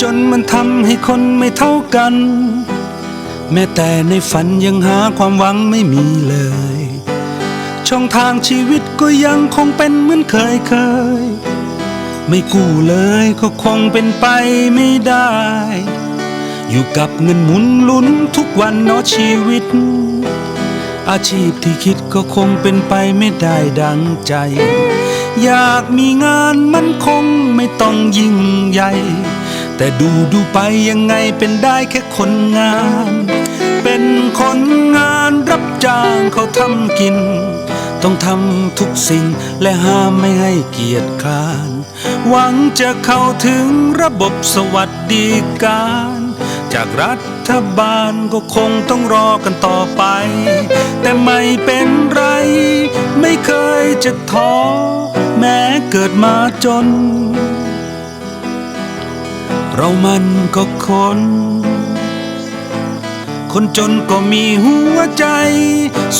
จนมันทำให้คนไม่เท่ากัน แม้แต่ในฝันยังหาความหวังไม่มีเลย ช่องทางชีวิตก็ยังคงเป็นเหมือนเคยเคย ไม่กู้เลยก็คงเป็นไปไม่ได้ อยู่กับเงินหมุนลุ้นทุกวันเนาะชีวิต อาชีพที่คิดก็คงเป็นไปไม่ได้ดังใจ อยากมีงานมันคงไม่ต้องยิ่งใหญ่ แต่ดูดูไปยังไงเป็นได้แค่คนงาน เป็นคนงานรับจ้างเขาทำกิน ต้องทำทุกสิ่งและห้ามไม่ให้เกียรติคร้าน หวังจะเข้าถึงระบบสวัสดิการ จากรัฐบาลก็คงต้องรอกันต่อไป แต่ไม่เป็นไร ไม่เคยจะท้อแม้เกิดมาจน เรามันก็คน คนจนก็มีหัวใจ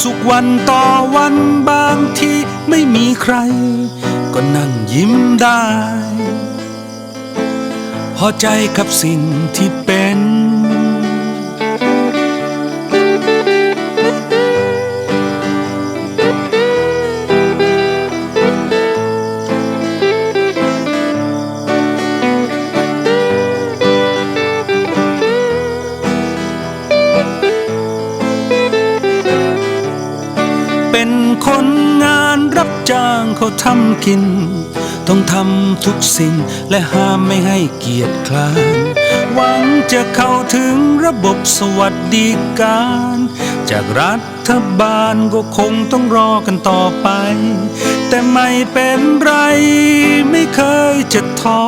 สุขวันต่อวันบางทีไม่มีใคร ก็นั่งยิ้มได้ พอใจกับสิ่งที่เป็น เป็นคนงานรับจ้างเขาทำกิน ต้องทำทุกสิ่งและห้ามไม่ให้เกียรติคร้าน หวังจะเข้าถึงระบบสวัสดิการ จากรัฐบาลก็คงต้องรอกันต่อไป แต่ไม่เป็นไรไม่เคยจะท้อ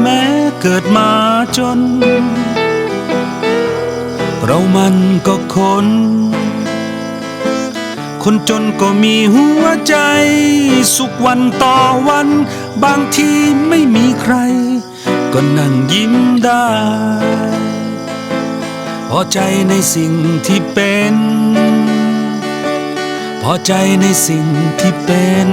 แม้เกิดมาจน เรามันก็คน คนจนก็มีหัวใจ สุขวันต่อวัน บางทีไม่มีใคร ก็นั่งยิ้มได้ พอใจในสิ่งที่เป็น พอใจในสิ่งที่เป็น